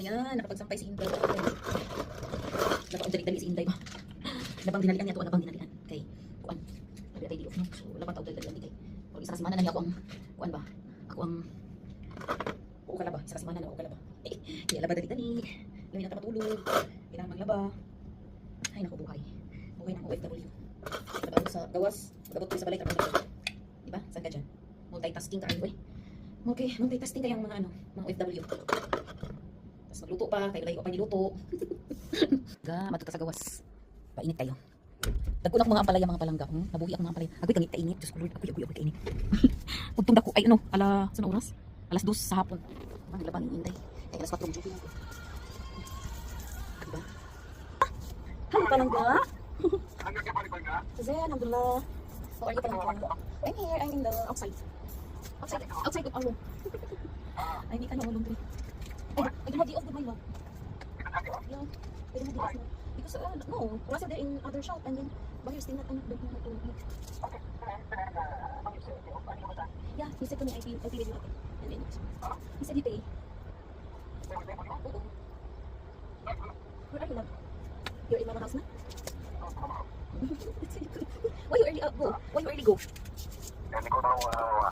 Ayan, nakapagsampay si Inday. Nakapagdali-dali si Inday ba? Nabang dinalian niya to, nabang dinalian. Kay, kuan. Sabi tayo di off no. So, lapat tawag dali-dali kay. Pero isa kasi mana na niya ako ang, kuan ba? Ako ang, oo ka ba? Isa kasi mana na ako ka ba? Eh, kaya laba dali-dali. Lami na tapatulog. Kailangan maglaba. Ay, naku, buhay. Buhay ng OFW. Trabaho sa gawas. Magabot ko sa balay, trabaho sa Diba? Saan ka dyan? Multitasking ka kayo eh. Okay, multitasking kayang mga ano, mga OFW. Tapos magluto pa, kayo layo pa niluto. Ga, matut ka sa gawas. Painit tayo. Nagkunak mga ampalaya mga palangga. Hmm? Nabuhi ako mga ampalaya. Agoy kangit kainit. Diyos ko Lord, agoy, agoy, agoy kainit. Pugtong dako, ay ano, ala, saan oras? Alas 2 sa hapon. Ano, naglaban ni Inday. Ay, alas 4 yung ako. Diba? Ah! Hi, palangga! Zen, alhamdulillah. How are you, palangga? I'm here, I'm in the outside. Outside, outside of our room. Ay, hindi ka na walong tree. I, I love. Yeah, I don't have the off now. Because, uh, no, Russell there in other shop and then buyers still not, ano, know how to. Yeah, he said to me, I pay, I pay you. And then, he said he pay. Oo. Where are you now? You're in mama house na? Why you early uh, go? Why you early go?